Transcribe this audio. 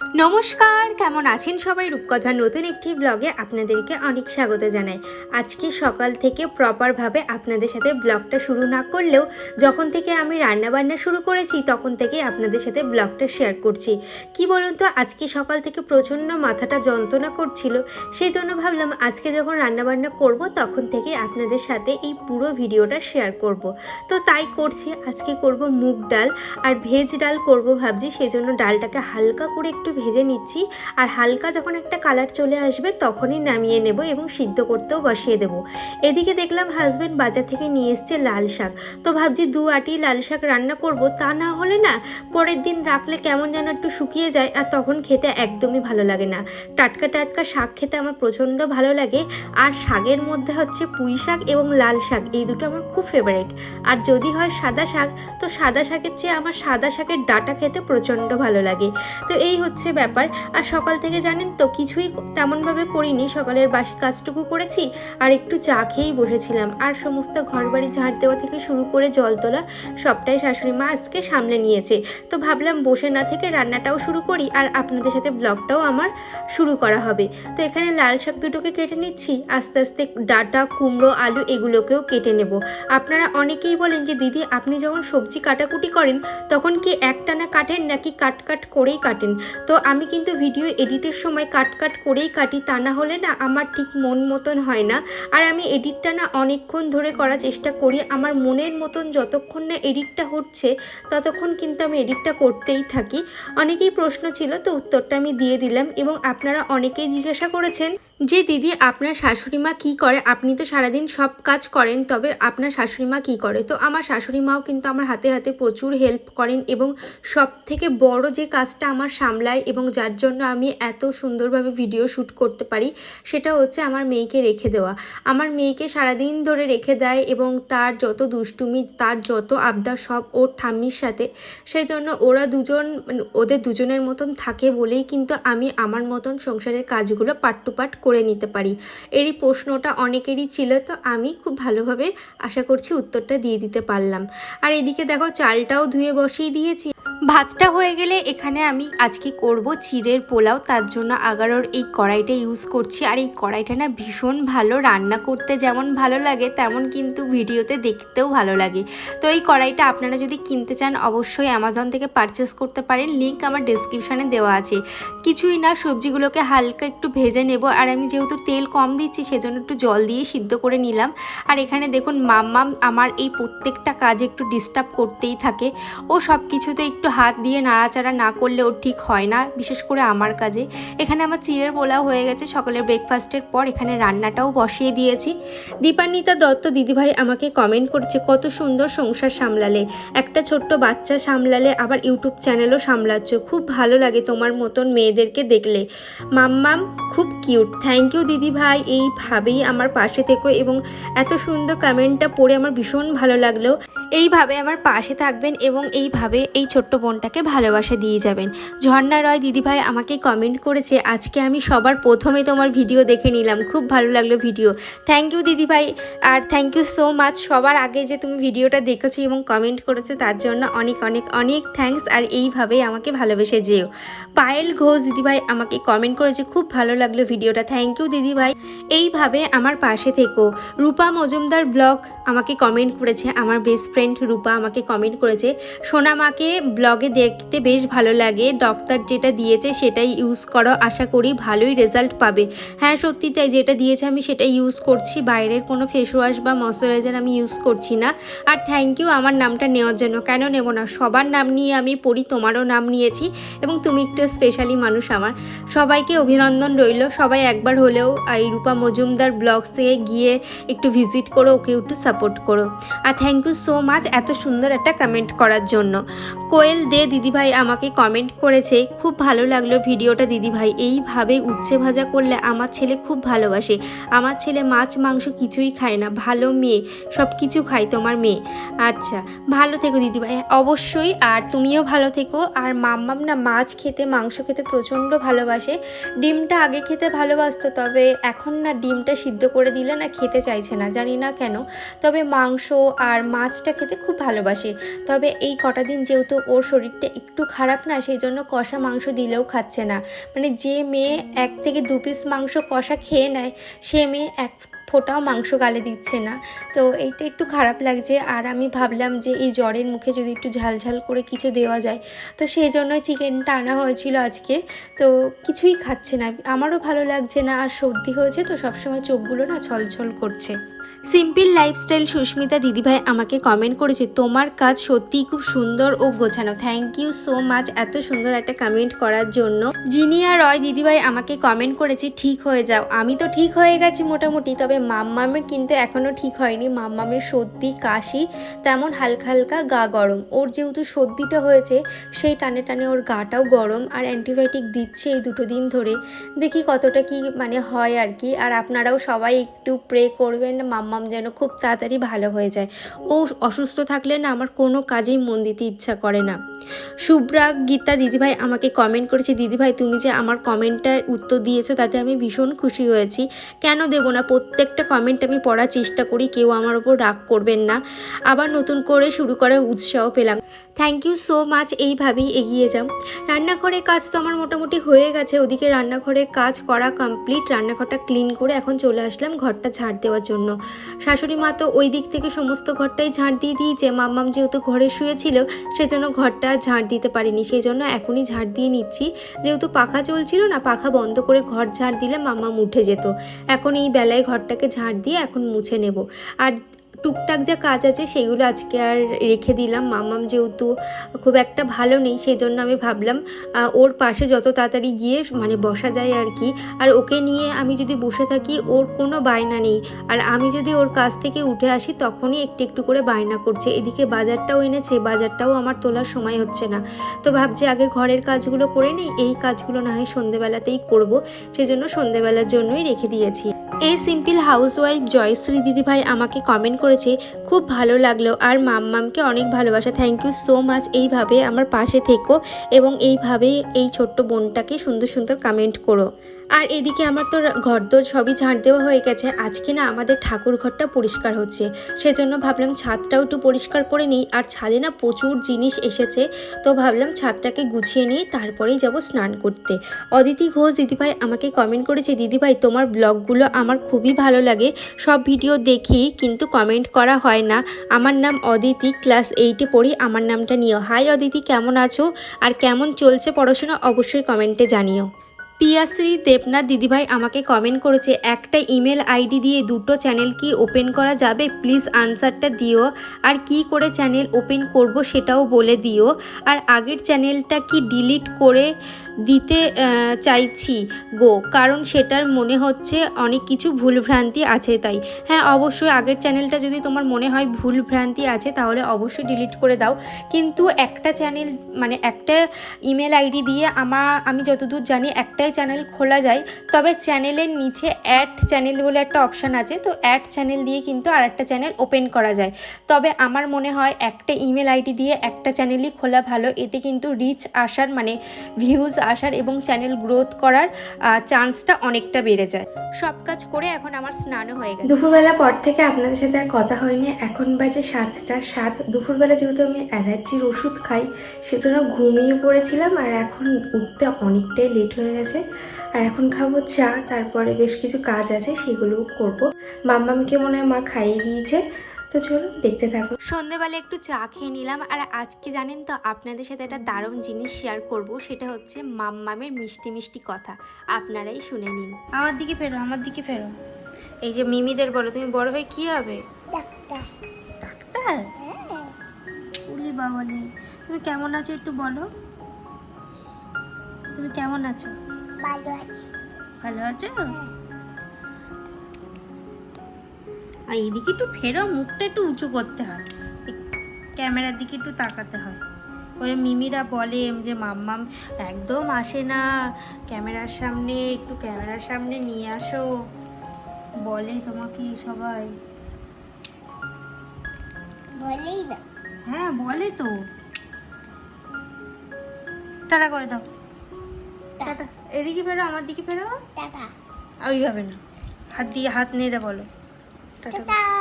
নমস্কার, কেমন আছেন সবাই? রূপকথার নতুন একটি ব্লগে আপনাদেরকে অনেক স্বাগত জানাই। আজকে সকাল থেকে প্রপারভাবে আপনাদের সাথে ব্লগটা শুরু না করলেও যখন থেকে আমি রান্না বান্না শুরু করেছি, তখন থেকে আপনাদের সাথে ব্লগটা শেয়ার করছি। কি বলুন তো, আজকে সকাল থেকে প্রচণ্ড মাথাটা যন্ত্রণা করছিল সেই জন্য ভাবলাম আজকে যখন রান্না বান্না করব, তখন থেকে আপনাদের সাথে এই পুরো ভিডিওটা শেয়ার করব। তো তাই করছি, আজকে করব মুগ ডাল আর ভেজ ডাল করব ভাবছি সেই জন্য ডালটাকে হালকা করে একটু ভেজে নিচ্ছি আর হালকা যখন একটা কালার চলে আসবে তখনই নামিয়ে নেব এবং সিদ্ধ করতেও বসিয়ে দেব। এদিকে দেখলাম হাজব্যান্ড বাজার থেকে নিয়ে এসছে লাল শাক। তো ভাবছি দু আটি লাল শাক রান্না করব, তা না হলে না পরের দিন রাখলে কেমন যেন একটু শুকিয়ে যায় আর তখন খেতে একদমই ভালো লাগে না। টাটকা টাটকা শাক খেতে আমার প্রচণ্ড ভালো লাগে আর শাকের মধ্যে হচ্ছে পুঁই শাক এবং লাল শাক, এই দুটো আমার খুব ফেভারিট আর যদি হয় সাদা শাক, তো সাদা শাকের চেয়ে আমার সাদা শাকের ডাটা খেতে প্রচণ্ড ভালো লাগে। তো এই হচ্ছে ব্যাপার। আর সকাল থেকে জানেন তো, কিছুই তেমনভাবে করিনি। সকালের বাসি কাজটুকু করেছি আর একটু চা খেয়েই বসেছিলাম। আর সমস্ত ঘরবাড়ি ঝাড় দেওয়া থেকে শুরু করে জল তোলা সবটাই শাশুড়ি মা আজকে সামলে নিয়েছে। তো ভাবলাম বসে না থেকে রান্নাটাও শুরু করি আর আপনাদের সাথে ব্লগটাও আমার শুরু করা হবে। তো এখানে লাল শাক দুটোকে কেটে নিচ্ছি। আস্তে আস্তে ডাটা, কুমড়ো, আলু এগুলোকেও কেটে নেব। আপনারা অনেকেই বলেন যে, দিদি, আপনি যখন সবজি কাটাকুটি করেন, তখন কি একটানা কাটেন নাকি কাট কাট করেই কাটেন? তো আমি কিন্তু ভিডিও এডিটের সময় কাট কাট করেই কাটি, তা না হলে না আমার ঠিক মন মতন হয় না। আর আমি এডিটটা না অনেকক্ষণ ধরে করার চেষ্টা করি, আমার মনের মতন যতক্ষণ না এডিটটা হচ্ছে, ততক্ষণ কিন্তু আমি এডিটটা করতেই থাকি। অনেকেই প্রশ্ন ছিল, তো উত্তরটা আমি দিয়ে দিলাম এবং আপনারা অনেকেই জিজ্ঞাসা করেছেন যে দিদি আপনার শাশুড়ি মা কী করে, আপনি তো সারাদিন সব কাজ করেন, তবে আপনার শাশুড়ি মা কী করে? তো আমার শাশুড়ি মাও কিন্তু আমার হাতে হাতে প্রচুর হেল্প করেন এবং সব থেকে বড় যে কাজটা আমার সামলায় এবং যার জন্য আমি এত সুন্দরভাবে ভিডিও শ্যুট করতে পারি, সেটা হচ্ছে আমার মেয়েকে রেখে দেওয়া। আমার মেয়েকে সারাদিন ধরে রেখে দেয় এবং তার যত দুষ্টুমি, তার যত আবদার সব ওর ঠাম্মির সাথে। সেই জন্য ওরা দুজন মানে ওদের দুজনের মতন থাকে বলেই কিন্তু আমি আমার মতন সংসারের কাজগুলো পাট টু পাট করে নিতে পারি। এরই প্রশ্নটা অনেকেরই ছিল, তো আমি খুব ভালোভাবে আশা করছি উত্তরটা দিয়ে দিতে পারলাম। আর এদিকে দেখো, চালটাও ধুয়ে বসিয়ে দিয়েছি। ভাতটা হয়ে গেলে এখানে আমি আজকে করব চিড়ের পোলাও, তার জন্য আগারোর এই কড়াইটা ইউজ করছি। আর এই কড়াইটা না ভীষণ ভালো, রান্না করতে যেমন ভালো লাগে, তেমন কিন্তু ভিডিওতে দেখতেও ভালো লাগে। তো এই কড়াইটা আপনারা যদি কিনতে চান, অবশ্যই অ্যামাজন থেকে পারচেস করতে পারেন। লিঙ্ক আমার ডেসক্রিপশানে দেওয়া আছে। কিছুই না, সবজিগুলোকে হালকা একটু ভেজে নেব। আর আমি যেহেতু তেল কম দিচ্ছি, সেজন্য একটু জল দিয়ে সিদ্ধ করে নিলাম। আর এখানে দেখুন, মাম্মাম আমার এই প্রত্যেকটা কাজে একটু ডিস্টার্ব করতেই থাকে। ও সব কিছুতে একটু হাত দিয়ে নাড়াচাড়া না করলে ওর ঠিক হয় না, বিশেষ করে আমার কাজে। এখানে আমার চিড়ের পোলাও হয়ে গেছে, সকালের ব্রেকফাস্টের পর এখানে রান্নাটাও বসিয়ে দিয়েছি। দীপান্বিতা দত্ত দিদিভাই আমাকে কমেন্ট করছে, কত সুন্দর সংসার সামলালে, একটা ছোট্ট বাচ্চা সামলালে, আবার ইউটিউব চ্যানেলও সামলাচ্ছ, খুব ভালো লাগে তোমার মতন মেয়েদেরকে দেখলে। মাম্মাম, খুব কিউট থ্যাংক ইউ দিদিভাই, এইভাবেই আমার পাশে থেকো এবং এত সুন্দর কমেন্টটা পড়ে আমার ভীষণ ভালো লাগল। এইভাবে আমার পাশে থাকবেন এবং এইভাবে এই ছোট্ট বোনটাকে ভালোবাসা দিয়ে যাবেন। ঝর্ণা রয় দিদিভাই আমাকে কমেন্ট করেছে, আজকে আমি সবার প্রথমে তোমার ভিডিও দেখে নিলাম। খুব ভালো লাগল ভিডিও থ্যাংক ইউ দিদিভাই। আর থ্যাংক ইউ সো মাচ সবার আগে যে তুমি ভিডিওটা দেখেছ এবং কমেন্ট করেছ, তার জন্য অনেক অনেক অনেক থ্যাঙ্কস আর এইভাবেই আমাকে ভালোবেসে যেও। পায়েল ঘোষ দিদিভাই আমাকে কমেন্ট করেছে, খুব ভালো লাগল ভিডিওটা থ্যাংক ইউ দিদিভাই। এইভাবে আমার পাশে থেকো। রূপা মজুমদার ব্লগ আমাকে কমেন্ট করেছে, আমার বেস্ট ফ্রেন্ড রূপা আমাকে কমেন্ট করেছে। সোনামাকে ব্লগে দেখতে বেশ ভালো লাগে। ডক্টর যেটা দিয়েছে সেটাই ইউজ করো। আশা করি ভালোই রেজাল্ট পাবে। হ্যাঁ সত্যি তাই যেটা দিয়েছে আমি সেটাই ইউজ করছি। বাইরের কোনো ফেস ওয়াশ বা ময়শ্চারাইজার আমি ইউজ করছি না। আর থ্যাংক ইউ আমার নামটা নেওয়ার জন্য। কেন নেব না? সবার নাম নিয়ে আমি পড়ি, তোমারও নাম নিয়েছি এবং তুমি একটু স্পেশালি মানুষ আমার। সবাইকে অভিনন্দন রইল। সবাই একবার হলেও এই রূপা মজুমদার ব্লগসে গিয়ে একটু ভিজিট করো, ওকে একটু সাপোর্ট করো। আর থ্যাংক ইউ সো মাচ এত সুন্দর একটা কমেন্ট করার জন্য। কোয়েল দে দিদিভাই আমাকে কমেন্ট করেছে, খুব ভালো লাগল ভিডিওটা দিদিভাই। এইভাবে উচ্ছে ভাজা করলে আমার ছেলে খুব ভালোবাসে। আমার ছেলে মাছ, মাংস কিছুই খায় না। ভালো মেয়ে সব কিছু খায় তোমার মেয়ে। আচ্ছা ভালো থেকো দিদিভাই। অবশ্যই, আর তুমিও ভালো থেকো। আর মাম্মাম না মাছ খেতে, মাংস খেতে প্রচণ্ড ভালোবাসে। ডিমটা আগে খেতে ভালোবাসতো, তবে এখন না ডিমটা সিদ্ধ করে দিলে না খেতে চাইছে না, জানি না কেন। তবে মাংস আর মাছটা খেতে খুব ভালোবাসে। তবে এই কটা দিন যেহেতু ওর শরীরটা একটু খারাপ না সেই জন্য কষা মাংস দিলেও খাচ্ছে না। মানে যে মেয়ে এক থেকে দু পিস মাংস কষা খেয়ে নেয়, সে মেয়ে এক ফোটাও মাংস গালে দিচ্ছে না। তো এইটা একটু খারাপ লাগছে, আর আমি ভাবলাম যে এই জ্বরের মুখে যদি একটু ঝাল ঝাল করে কিছু দেওয়া যায়। তো সেই জন্যই চিকেনটা আনা হয়েছিল আজকে। তো কিছুই খাচ্ছে না, আমারও ভালো লাগছে না, আর সর্দি হয়েছে তো সবসময় চোখগুলো না ছলছল করছে। সিম্পল লাইফস্টাইল সুস্মিতা দিদিভাই আমাকে কমেন্ট করেছে, তোমার কাজ সত্যিই খুব সুন্দর ও গোছানো। থ্যাংক ইউ সো মাচ এত সুন্দর একটা কমেন্ট করার জন্য। জিনিয়া রয় দিদিভাই আমাকে কমেন্ট করেছে, ঠিক হয়ে যাও। আমি তো ঠিক হয়ে গেছি মোটামুটি, তবে মাম্মামের কিন্তু এখনও ঠিক হয়নি। মাম্মামের সর্দি, কাশি, তেমন হালকা হালকা গা গরম। ওর যেহেতু সর্দিটা হয়েছে, সেই টানে টানে ওর গাটাও গরম আর অ্যান্টিবায়োটিক দিচ্ছে এই দুটো দিন ধরে। দেখি কতটা কি মানে হয় আর কি। আর আপনারাও সবাই একটু প্রে করবেন মাম্মাম যেন খুব তাড়াতাড়ি ভালো হয়ে যায়। ও অসুস্থ থাকলে না আমার কোনো কাজেই মন দিতে ইচ্ছা করে না। শুভ্রা, গীতা, দিদিভাই আমাকে কমেন্ট করেছে, দিদিভাই, তুমি যে আমার কমেন্টটার উত্তর দিয়েছ, তাতে আমি ভীষণ খুশি হয়েছি। কেন দেবো না? প্রত্যেকটা কমেন্ট আমি পড়ার চেষ্টা করি, কেউ আমার ওপর রাগ করবেন না। আবার নতুন করে শুরু করার উৎসাহ পেলাম। থ্যাংক ইউ সো মাচ এইভাবেই এগিয়ে যাও। রান্নাঘরের কাজ তো আমার মোটামুটি হয়ে গেছে। ওদিকে রান্নাঘরের কাজ করা কমপ্লিট রান্নাঘরটা ক্লিন করে এখন চলে আসলাম ঘরটা ঝাড় দেওয়ার জন্য। শাশুড়ি মা তো ওই দিক থেকে সমস্ত ঘরটাই ঝাড় দিয়ে দিয়েছে। মাম্মাম যেহেতু ঘরে শুয়েছিল, সেজন্য ঘরটা ঝাড় দিতে পারিনি। সেই জন্য এখনই ঝাড় দিয়ে নিচ্ছি। যেহেতু পাখা চলছিল না, পাখা বন্ধ করে ঘর ঝাড় দিলে মাম্মাম উঠে যেত। এখন এই বেলায় ঘরটাকে ঝাড় দিয়ে এখন মুছে নেব। আর টুকটাক যা কাজ আছে সেগুলো আজকে আর রেখে দিলাম। মামাম যেহেতু খুব একটা ভালো নেই সেই জন্য আমি ভাবলাম ওর পাশে যত তাড়াতাড়ি গিয়ে মানে বসা যায় আর কি। আর ওকে নিয়ে আমি যদি বসে থাকি, ওর কোনো বায়না নেই। আর আমি যদি ওর কাছ থেকে উঠে আসি, তখনই একটু একটু করে বায়না করছে। এদিকে বাজারটাও এনেছে, বাজারটাও আমার তোলার সময় হচ্ছে না। তো ভাবছি আগে ঘরের কাজগুলো করে নিই, এই কাজগুলো না হয় সন্ধেবেলাতেই করব। সেজন্য সন্ধেবেলার জন্যই রেখে দিয়েছি। এই সিম্পল হাউসওয়াইফ জয়শ্রী দিদিভাই আমাকে কমেন্ট করেছে, খুব ভালো লাগল। আর মাম মামকে অনেক ভালোবাসা। থ্যাংক ইউ সো মাচ এইভাবে আমার পাশে থেকো এবং এইভাবে এই ছোট্ট বোনটাকে সুন্দর সুন্দর কমেন্ট করো। আর এদিকে আমার তো ঘরদোর সবই ঝাঁট দেওয়া হয়ে গেছে। আজকে না আমাদের ঠাকুর ঘরটা পরিষ্কার হচ্ছে। সেজন্য ভাবলাম ছাদটাও একটু পরিষ্কার করে নিই। আর ছাদে না প্রচুর জিনিস এসেছে। তো ভাবলাম ছাদটাকে গুছিয়ে নিই তারপরেই যাব স্নান করতে। অদিতি ঘোষ, দিদিভাই আমাকে কমেন্ট করেছে, দিদিভাই, তোমার ব্লগগুলো আমার খুবই ভালো লাগে। সব ভিডিও দেখি, কিন্তু কমেন্ট করা হয় না। আমার নাম অদিতি ক্লাস এইটে পড়ি। আমার নামটা নিও। হাই অদিতি, কেমন আছো? আর কেমন চলছে পড়াশোনা? অবশ্যই কমেন্টে জানিও। পিয়াশ্রী দেবনাথ দিদিভাই আমাকে কমেন্ট করেছে, একটা ইমেল আইডি দিয়ে দুটো চ্যানেল কি ওপেন করা যাবে? প্লিজ আনসারটা দিও। আর কি করে চ্যানেল ওপেন করব সেটাও বলে দিও। আর আগের চ্যানেলটা কি ডিলিট করে দিতে চাইছি? গো, কারণ সেটার মনে হচ্ছে অনেক কিছু ভুলভ্রান্তি আছে তাই। হ্যাঁ অবশ্যই আগের চ্যানেলটা যদি তোমার মনে হয় ভুলভ্রান্তি আছে, তাহলে অবশ্যই ডিলিট করে দাও। কিন্তু একটা চ্যানেল মানে একটা ইমেল আইডি দিয়ে আমার আমি যতদূর জানি একটাই চ্যানেল খোলা যায়, তবে চ্যানেলের নিচে অ্যাড চ্যানেল বলে একটা অপশান আছে, তো অ্যাড চ্যানেল দিয়ে কিন্তু আর একটা চ্যানেল ওপেন করা যায়। তবে আমার মনে হয় একটা ইমেল আইডি দিয়ে একটা চ্যানেলই খোলা ভালো, এতে কিন্তু রিচ আসার মানে ভিউজ আসার এবং চ্যানেল গ্রোথ করার চান্সটা অনেকটা বেড়ে যায়। সব কাজ করে এখন আমার স্নানও হয়ে গেছে। দুপুরবেলা পর থেকে আপনাদের সাথে আর কথা হয়নি, এখন বাজে সাতটা, সাত, দুপুরবেলা যেহেতু আমি অ্যালার্জির ওষুধ খাই, সেজন্য ঘুমিয়ে পড়েছিলাম আর এখন উঠতে অনেকটাই লেট হয়ে গেছে। আর এখন খাব চা তারপরে বেশ কিছু কাজ আছে সেগুলোও করব। মাম্মামকে মনে হয় মা খাইয়ে দিয়েছে। তো চলো দেখতে থাকো। সন্ধেবেলা একটু চা খেয়ে নিলাম আর আজকে জানেন তো আপনাদের সাথে একটা দারুণ জিনিস শেয়ার করব সেটা হচ্ছে মাম্মামের মিষ্টি মিষ্টি কথা। আপনারাই শুনে নিন। আমার দিকে ফেরো আমার দিকে ফেরো। এই যে মিমিদের বলো তুমি বড় হয়ে কি হবে? ডাক্তার। ডাক্তার? উলি বাবালি তুমি কেমন আছো একটু বলো। তুমি কেমন আছো? ভালো আছি। ভালো আছো? আর এইদিকে একটু ফেরো মুখটা একটু উঁচু করতে হয়। ক্যামেরার দিকে একটু তাকাতে হয়। ওই মিমিরা বলে যে মাম্মাম একদম আসে না। ক্যামেরার সামনে একটু ক্যামেরার সামনে নিয়ে আসো। বলে তোমাকে সবাই। বলেই না। হ্যাঁ বলে তো। টাটা করে দাও। টাটা। এদিকে ফেরো আমার দিকে ফেরো। টাটা। ওইভাবে না। হাত দিয়ে হাত নেড়ে বলো। টাটা।